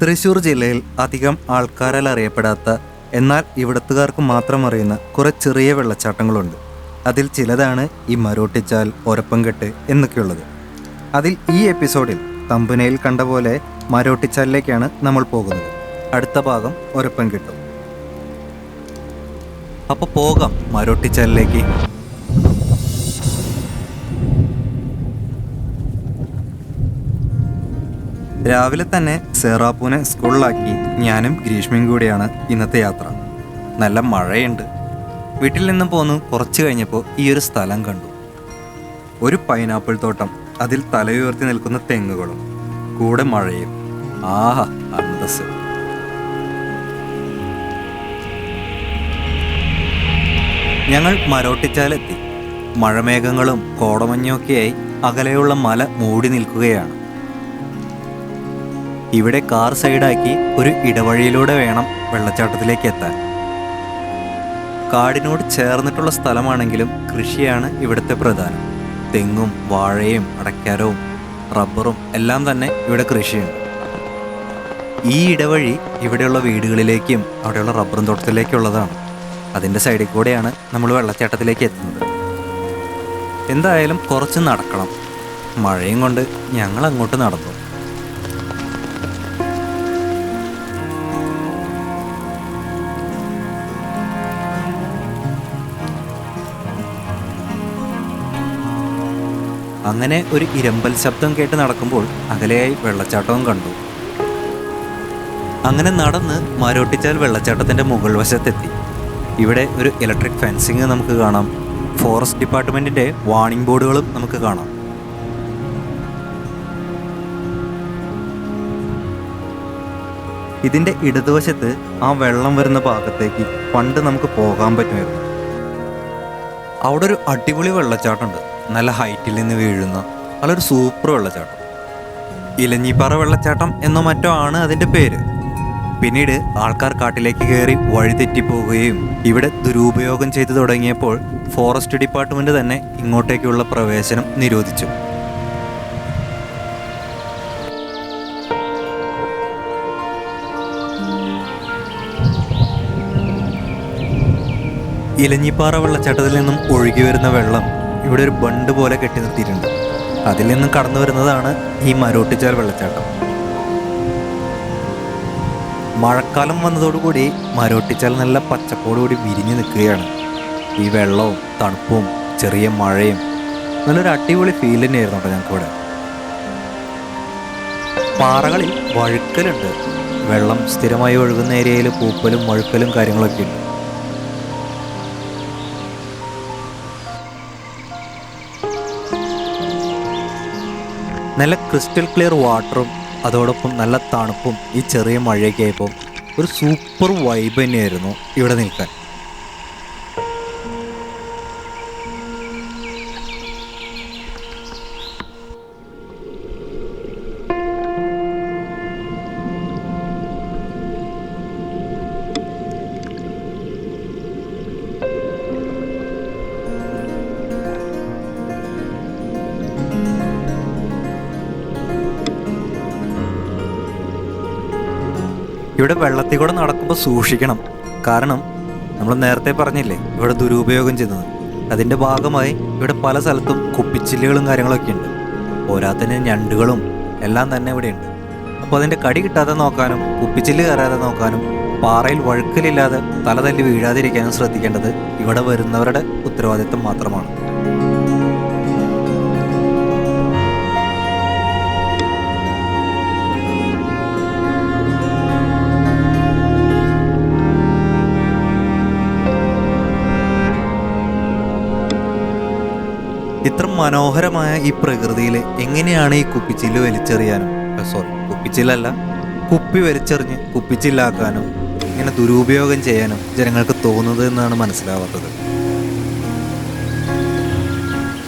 തൃശൂർ ജില്ലയിൽ അധികം ആൾക്കാരാൽ അറിയപ്പെടാത്ത എന്നാൽ ഇവിടത്തുകാർക്ക് മാത്രം അറിയുന്ന കുറെ ചെറിയ വെള്ളച്ചാട്ടങ്ങളുണ്ട്. അതിൽ ചിലതാണ് ഈ മരോട്ടിച്ചാൽ ഒരപ്പംകെട്ട് എന്നൊക്കെയുള്ളത്. അതിൽ ഈ എപ്പിസോഡിൽ തമ്പുനയിൽ കണ്ട പോലെ മരോട്ടിച്ചാലിലേക്കാണ് നമ്മൾ പോകുന്നത്. അടുത്ത ഭാഗം ഒരപ്പം കിട്ടും അപ്പോൾ പോകാം മരോട്ടിച്ചാലിലേക്ക്. രാവിലെ തന്നെ സേറാപ്പൂനെ സ്കൂളിലാക്കി ഞാനും ഗ്രീഷ്മയും കൂടിയാണ് ഇന്നത്തെ യാത്ര. നല്ല മഴയുണ്ട്. വീട്ടിൽ നിന്നും പോന്നു കുറച്ച് കഴിഞ്ഞപ്പോൾ ഈ ഒരു സ്ഥലം കണ്ടു. ഒരു പൈനാപ്പിൾ തോട്ടം അതിൽ തലയുയർത്തി നിൽക്കുന്ന തെങ്ങുകളും കൂടെ മഴയും. ആഹാ അന്തസ് ഞങ്ങൾ മരോട്ടിച്ചാലെത്തി മഴമേഘങ്ങളും കോടമഞ്ഞൊക്കെയായി അകലെയുള്ള മല മൂടി നിൽക്കുകയാണ്. ഇവിടെ കാർ സൈഡാക്കി ഒരു ഇടവഴിയിലൂടെ വേണം വെള്ളച്ചാട്ടത്തിലേക്ക് എത്താൻ. കാടിനോട് ചേർന്നിട്ടുള്ള സ്ഥലമാണെങ്കിലും കൃഷിയാണ് ഇവിടുത്തെ പ്രധാനം. തെങ്ങും വാഴയും അടയ്ക്കാരവും റബ്ബറും എല്ലാം തന്നെ ഇവിടെ കൃഷിയുണ്ട്. ഈ ഇടവഴി ഇവിടെയുള്ള വീടുകളിലേക്കും അവിടെയുള്ള റബ്ബറും തോട്ടത്തിലേക്കുള്ളതാണ്. അതിന്റെ സൈഡിൽ കൂടെയാണ് നമ്മൾ വെള്ളച്ചാട്ടത്തിലേക്ക് എത്തുന്നത്. എന്തായാലും കുറച്ച് നടക്കണം. മഴയും കൊണ്ട് ഞങ്ങൾ അങ്ങോട്ട് നടന്നു. അങ്ങനെ ഒരു ഇരമ്പൽ ശബ്ദം കേട്ട് നടക്കുമ്പോൾ അകലെയായി വെള്ളച്ചാട്ടവും കണ്ടു. അങ്ങനെ നടന്ന് മാരോട്ടിച്ചാൽ വെള്ളച്ചാട്ടത്തിന്റെ മുകൾ വശത്തെത്തി. ഇവിടെ ഒരു ഇലക്ട്രിക് ഫെൻസിങ് നമുക്ക് കാണാം. ഫോറസ്റ്റ് ഡിപ്പാർട്ട്മെന്റിന്റെ വാണിംഗ് ബോർഡുകളും നമുക്ക് കാണാം. ഇതിന്റെ ഇടതുവശത്ത് ആ വെള്ളം വരുന്ന ഭാഗത്തേക്ക് പണ്ട് നമുക്ക് പോകാൻ പറ്റുമായിരുന്നു. അവിടെ ഒരു അടിപൊളി വെള്ളച്ചാട്ടമുണ്ട്. നല്ല ഹൈറ്റിൽ നിന്ന് വീഴുന്ന വളരെ സൂപ്പർ വെള്ളച്ചാട്ടം. ഇലഞ്ഞിപ്പാറ വെള്ളച്ചാട്ടം എന്നോ മറ്റോ ആണ് അതിന്റെ പേര്. പിന്നീട് ആൾക്കാർ കാട്ടിലേക്ക് കയറി വഴിതെറ്റിപ്പോവുകയും ഇവിടെ ദുരുപയോഗം ചെയ്തു തുടങ്ങിയപ്പോൾ ഫോറസ്റ്റ് ഡിപ്പാർട്ട്മെന്റ് തന്നെ ഇങ്ങോട്ടേക്കുള്ള പ്രവേശനം നിരോധിച്ചു. ഇലഞ്ഞിപ്പാറ വെള്ളച്ചാട്ടത്തിൽ നിന്നും ഒഴുകി വരുന്ന വെള്ളം ഇവിടെ ഒരു ബണ്ട് പോലെ കെട്ടി നിർത്തിയിട്ടുണ്ട്. അതിൽ നിന്നും കടന്നു വരുന്നതാണ് ഈ മരോട്ടിച്ചാൽ വെള്ളച്ചാട്ടം. മഴക്കാലം വന്നതോടുകൂടി മരോട്ടിച്ചാൽ നല്ല പച്ചപ്പോടുകൂടി വിരിഞ്ഞു നിൽക്കുകയാണ്. ഈ വെള്ളവും തണുപ്പും ചെറിയ മഴയും നല്ലൊരു അടിപൊളി ഫീൽ തന്നെയായിരുന്നു കേട്ടോ ഞങ്ങൾക്കിവിടെ പാറകളിൽ വഴുക്കലുണ്ട്. വെള്ളം സ്ഥിരമായി ഒഴുകുന്ന ഏരിയയിൽ പൂപ്പലും വഴുക്കലും കാര്യങ്ങളൊക്കെ ഉണ്ട്. നല്ല ക്രിസ്റ്റൽ ക്ലിയർ വാട്ടറും അതോടൊപ്പം നല്ല തണുപ്പും ഈ ചെറിയ മഴയൊക്കെ ആയപ്പോൾ ഒരു സൂപ്പർ വൈബ് തന്നെയായിരുന്നു ഇവിടെ നിൽക്കാൻ. ഇവിടെ വെള്ളത്തിൽ കൂടെ നടക്കുമ്പോൾ സൂക്ഷിക്കണം. കാരണം നമ്മൾ നേരത്തെ പറഞ്ഞില്ലേ ഇവിടെ ദുരുപയോഗം ചെയ്യുന്നത്. അതിന്റെ ഭാഗമായി ഇവിടെ പല സ്ഥലത്തും കുപ്പിച്ചില്ലുകളും കാര്യങ്ങളൊക്കെ ഉണ്ട്. പോരാത്തന്നെ ഞണ്ടുകളും എല്ലാം തന്നെ ഇവിടെയുണ്ട് അപ്പോൾ അതിന്റെ കടി കിട്ടാതെ നോക്കാനും കുപ്പിച്ചില്ല് കയറാതെ നോക്കാനും പാറയിൽ വഴുക്കലില്ലാതെ തല തല്ലി വീഴാതിരിക്കാനും ശ്രദ്ധിക്കേണ്ടത് ഇവിടെ വരുന്നവരുടെ ഉത്തരവാദിത്വം മാത്രമാണ്. ഇത്ര മനോഹരമായ ഈ പ്രകൃതിയിൽ എങ്ങനെയാണ് ഈ കുപ്പിച്ചില്ല് വലിച്ചെറിയാനും? സോറി കുപ്പിച്ചില്ലല്ല കുപ്പി വലിച്ചെറിഞ്ഞ് കുപ്പിച്ചില്ലാക്കാനും ഇങ്ങനെ ദുരുപയോഗം ചെയ്യാനും ജനങ്ങൾക്ക് തോന്നുന്നത് എന്നാണ് മനസ്സിലാവാത്തത്.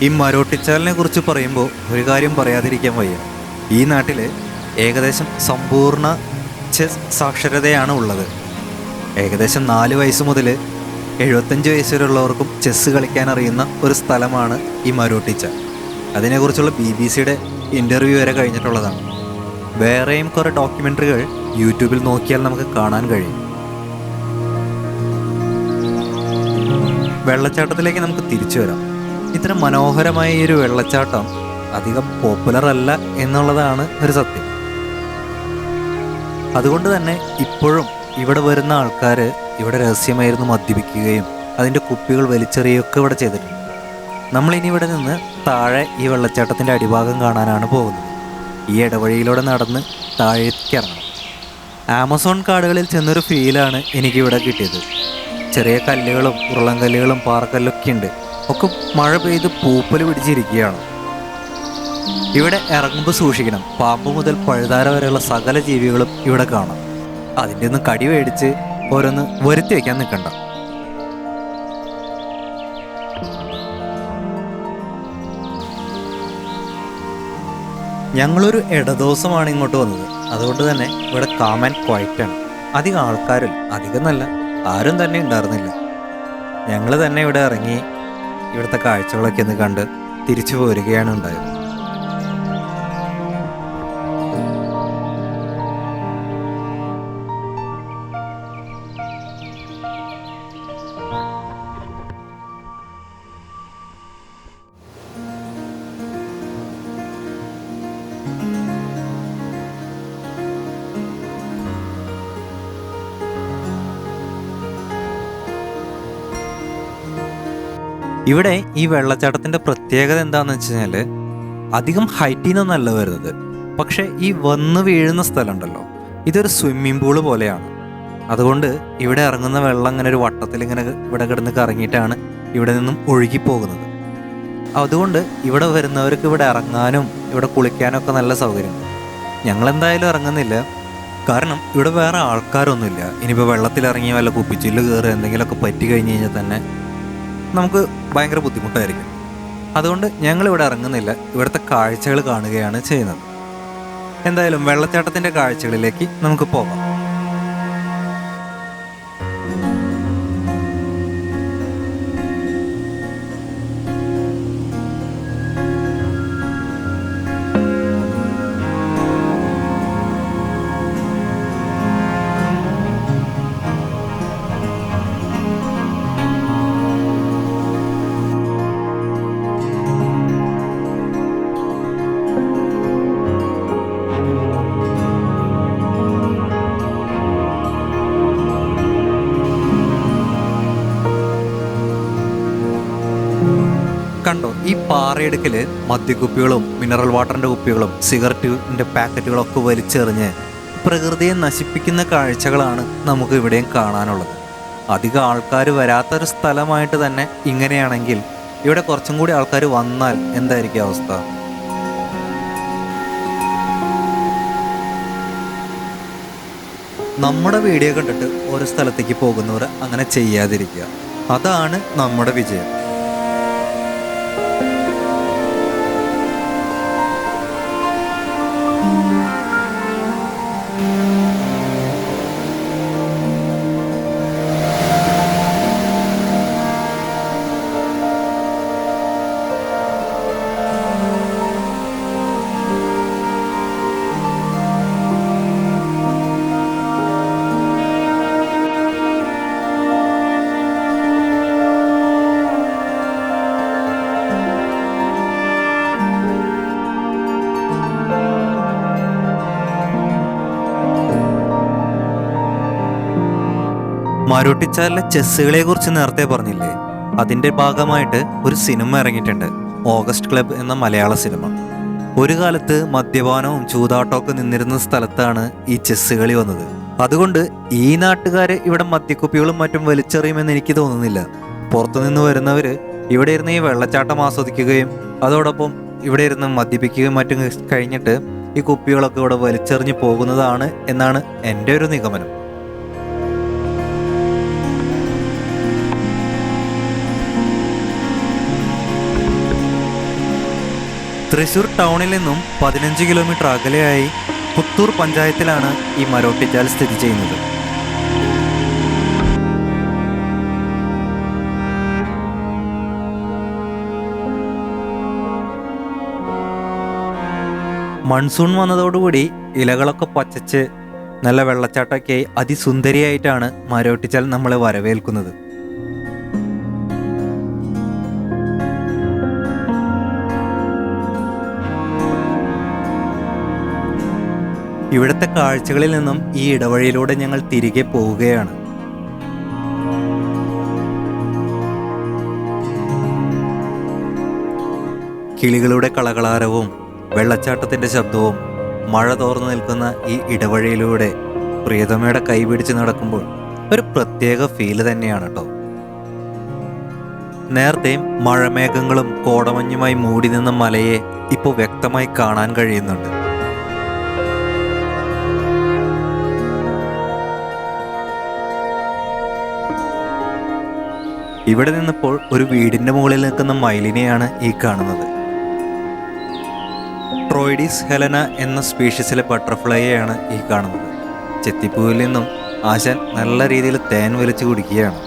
ഈ മരോട്ടിച്ചാലിനെ കുറിച്ച് പറയുമ്പോൾ ഒരു കാര്യം പറയാതിരിക്കാൻ വയ്യ. ഈ നാട്ടിൽ ഏകദേശം സമ്പൂർണ ചെസ് സാക്ഷരതയാണ് ഉള്ളത്. ഏകദേശം നാല് വയസ്സ് മുതൽ എഴുപത്തഞ്ച് വയസ്സുള്ളവർക്കും ചെസ്സ് കളിക്കാൻ അറിയുന്ന ഒരു സ്ഥലമാണ് ഈ മരോട്ടിച്ച അതിനെക്കുറിച്ചുള്ള ബി ബി സിയുടെ ഇന്റർവ്യൂ വരെ കഴിഞ്ഞിട്ടുള്ളതാണ്. വേറെയും കുറേ ഡോക്യുമെന്ററികൾ യൂട്യൂബിൽ നോക്കിയാൽ നമുക്ക് കാണാൻ കഴിയും. വെള്ളച്ചാട്ടത്തിലേക്ക് നമുക്ക് തിരിച്ചു വരാം. ഇത്ര മനോഹരമായ ഈ ഒരു വെള്ളച്ചാട്ടം അധികം പോപ്പുലർ അല്ല എന്നുള്ളതാണ് ഒരു സത്യം. അതുകൊണ്ട് തന്നെ ഇപ്പോഴും ഇവിടെ വരുന്ന ആൾക്കാർ ഇവിടെ രഹസ്യമായിരുന്നു മദ്യപിക്കുകയും അതിന്റെ കുപ്പികൾ വലിച്ചെറിയുകയൊക്കെ ഇവിടെ ചെയ്തിട്ടുണ്ട്. നമ്മളിനി ഇവിടെ നിന്ന് താഴെ ഈ വെള്ളച്ചാട്ടത്തിന്റെ അടിഭാഗം കാണാനാണ് പോകുന്നത്. ഈ ഇടവഴിയിലൂടെ നടന്ന് താഴേക്കിറങ്ങണം ആമസോൺ കാടുകളിൽ ചെന്നൊരു ഫീലാണ് എനിക്കിവിടെ കിട്ടിയത്. ചെറിയ കല്ലുകളും ഉരുളൻകല്ലുകളും പാറക്കല്ലൊക്കെ ഉണ്ട്. ഒക്കെ മഴ പെയ്ത് പൂപ്പൽ പിടിച്ചിരിക്കുകയാണ്. ഇവിടെ ഇറങ്ങുമ്പോൾ സൂക്ഷിക്കണം. പാമ്പ് മുതൽ പഴുതാര വരെയുള്ള സകല ജീവികളും ഇവിടെ കാണാം. അതിന്റെ ഒന്ന് കടി മേടിച്ച് ഓരോന്ന് വരുത്തി വയ്ക്കാൻ നിൽക്കണ്ട. ഞങ്ങളൊരു ഇടദിവസമാണ് ഇങ്ങോട്ട് വന്നത്. അതുകൊണ്ട് തന്നെ ഇവിടെ കാമൻ ക്വൈറ്റാണ് അധികം ആൾക്കാരില്ല അധികം നല്ല ആരും തന്നെ ഉണ്ടായിരുന്നില്ല. ഞങ്ങൾ തന്നെ ഇവിടെ ഇറങ്ങി ഇവിടുത്തെ കാഴ്ചകളൊക്കെ ഒന്ന് കണ്ട് തിരിച്ചു പോരുകയാണ് ഉണ്ടായത്. ഇവിടെ ഈ വെള്ളച്ചാട്ടത്തിന്റെ പ്രത്യേകത എന്താണെന്ന് വെച്ച് കഴിഞ്ഞാൽ അധികം ഹൈറ്റിൽ നിന്നല്ല വരുന്നത്. പക്ഷെ ഈ വന്ന് വീഴുന്ന സ്ഥലമുണ്ടല്ലോ ഇതൊരു സ്വിമ്മിംഗ് പൂൾ പോലെയാണ്. അതുകൊണ്ട് ഇവിടെ ഇറങ്ങുന്ന വെള്ളം ഇങ്ങനെ ഒരു വട്ടത്തിൽ ഇങ്ങനെ ഇവിടെ കിടന്ന് കറങ്ങിയിട്ടാണ് ഇവിടെ നിന്നും ഒഴുകി പോകുന്നത്. അതുകൊണ്ട് ഇവിടെ വരുന്നവർക്ക് ഇവിടെ ഇറങ്ങാനും ഇവിടെ കുളിക്കാനും ഒക്കെ നല്ല സൗകര്യമുണ്ട് ഞങ്ങൾ എന്തായാലും ഇറങ്ങുന്നില്ല. കാരണം ഇവിടെ വേറെ ആൾക്കാരൊന്നുമില്ല. ഇനിയിപ്പോൾ വെള്ളത്തിൽ ഇറങ്ങി വല്ല കുപ്പിച്ചില്ല് കയറി എന്തെങ്കിലുമൊക്കെ പറ്റി കഴിഞ്ഞ് കഴിഞ്ഞാൽ തന്നെ നമുക്ക് ഭയങ്കര ബുദ്ധിമുട്ടായിരിക്കും. അതുകൊണ്ട് ഞങ്ങൾ ഇവിടെ ഇറങ്ങുന്നില്ല. ഇവിടുത്തെ കാഴ്ചകൾ കാണുകയാണ് ചെയ്യുന്നത്. എന്തായാലും വെള്ളച്ചാട്ടത്തിന്റെ കാഴ്ചകളിലേക്ക് നമുക്ക് പോകാം. പാറയെടുക്കൽ മദ്യക്കുപ്പികളും മിനറൽ വാട്ടറിന്റെ കുപ്പികളും സിഗരറ്റിന്റെ പാക്കറ്റുകളൊക്കെ വലിച്ചെറിഞ്ഞ് പ്രകൃതിയെ നശിപ്പിക്കുന്ന കാഴ്ചകളാണ് നമുക്ക് ഇവിടെയും കാണാനുള്ളത്. അധികം ആൾക്കാർ വരാത്തൊരു സ്ഥലമായിട്ട് തന്നെ ഇങ്ങനെയാണെങ്കിൽ ഇവിടെ കുറച്ചും കൂടി ആൾക്കാർ വന്നാൽ എന്തായിരിക്കും അവസ്ഥ? നമ്മുടെ വീഡിയോ കണ്ടിട്ട് ഓരോ സ്ഥലത്തേക്ക് പോകുന്നവർ അങ്ങനെ ചെയ്യാതിരിക്കുക. അതാണ് നമ്മുടെ വിജയം. മരോട്ടിച്ചാലിലെ ചെസ്സുകളെ കുറിച്ച് നേരത്തെ പറഞ്ഞില്ലേ? അതിന്റെ ഭാഗമായിട്ട് ഒരു സിനിമ ഇറങ്ങിയിട്ടുണ്ട്. ഓഗസ്റ്റ് ക്ലബ് എന്ന മലയാള സിനിമ. ഒരു കാലത്ത് മദ്യപാനവും ചൂതാട്ടമൊക്കെ നിന്നിരുന്ന സ്ഥലത്താണ് ഈ ചെസ് കളി വന്നത്. അതുകൊണ്ട് ഈ നാട്ടുകാരെ ഇവിടെ മദ്യക്കുപ്പികളും മറ്റും വലിച്ചെറിയുമെന്ന് എനിക്ക് തോന്നുന്നില്ല. പുറത്തുനിന്ന് വരുന്നവർ ഇവിടെ ഇരുന്ന് ഈ വെള്ളച്ചാട്ടം ആസ്വദിക്കുകയും അതോടൊപ്പം ഇവിടെ ഇരുന്ന് മദ്യപിക്കുകയും മറ്റും കഴിഞ്ഞിട്ട് ഈ കുപ്പികളൊക്കെ ഇവിടെ വലിച്ചെറിഞ്ഞ് പോകുന്നതാണ് എന്നാണ് എന്റെ ഒരു നിഗമനം. തൃശൂർ ടൗണിൽ നിന്നും പതിനഞ്ച് കിലോമീറ്റർ അകലെയായി പുത്തൂർ പഞ്ചായത്തിലാണ് ഈ മരോട്ടിച്ചാൽ സ്ഥിതി ചെയ്യുന്നത്. മൺസൂൺ വന്നതോടുകൂടി ഇലകളൊക്കെ പച്ചച്ച് നല്ല വെള്ളച്ചാട്ടമൊക്കെ അതിസുന്ദരിയായിട്ടാണ് മരോട്ടിച്ചാൽ നമ്മളെ വരവേൽക്കുന്നത്. ഇവിടുത്തെ കാഴ്ചകളിൽ നിന്നും ഈ ഇടവഴിയിലൂടെ ഞങ്ങൾ തിരികെ പോവുകയാണ്. കിളികളുടെ കളകളാരവും വെള്ളച്ചാട്ടത്തിന്റെ ശബ്ദവും മഴ തോർന്നു നിൽക്കുന്ന ഈ ഇടവഴിയിലൂടെ പ്രിയതമയുടെ കൈപിടിച്ച് നടക്കുമ്പോൾ ഒരു പ്രത്യേക ഫീൽ തന്നെയാണ് കേട്ടോ നേരത്തെയും മഴമേഘങ്ങളും കോടമഞ്ഞുമായി മൂടി നിന്ന മലയെ ഇപ്പോൾ വ്യക്തമായി കാണാൻ കഴിയുന്നുണ്ട്. ഇവിടെ നിന്നപ്പോൾ ഒരു വീടിന്റെ മുകളിൽ നിൽക്കുന്ന മയിലിനെയാണ് ഈ കാണുന്നത്. ട്രോയിഡീസ് ഹെലന എന്ന സ്പീഷീസിലെ ബട്ടർഫ്ലൈയെയാണ് ഈ കാണുന്നത്. ചെത്തിപ്പൂവിൽ നിന്നും ആശാൻ നല്ല രീതിയിൽ തേൻ വലിച്ചു കുടിക്കുകയാണ്.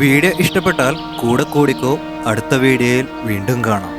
വീഡിയോ ഇഷ്ടപ്പെട്ടാൽ കൂടെ കൂടിക്കോ അടുത്ത വീഡിയോയിൽ വീണ്ടും കാണാം.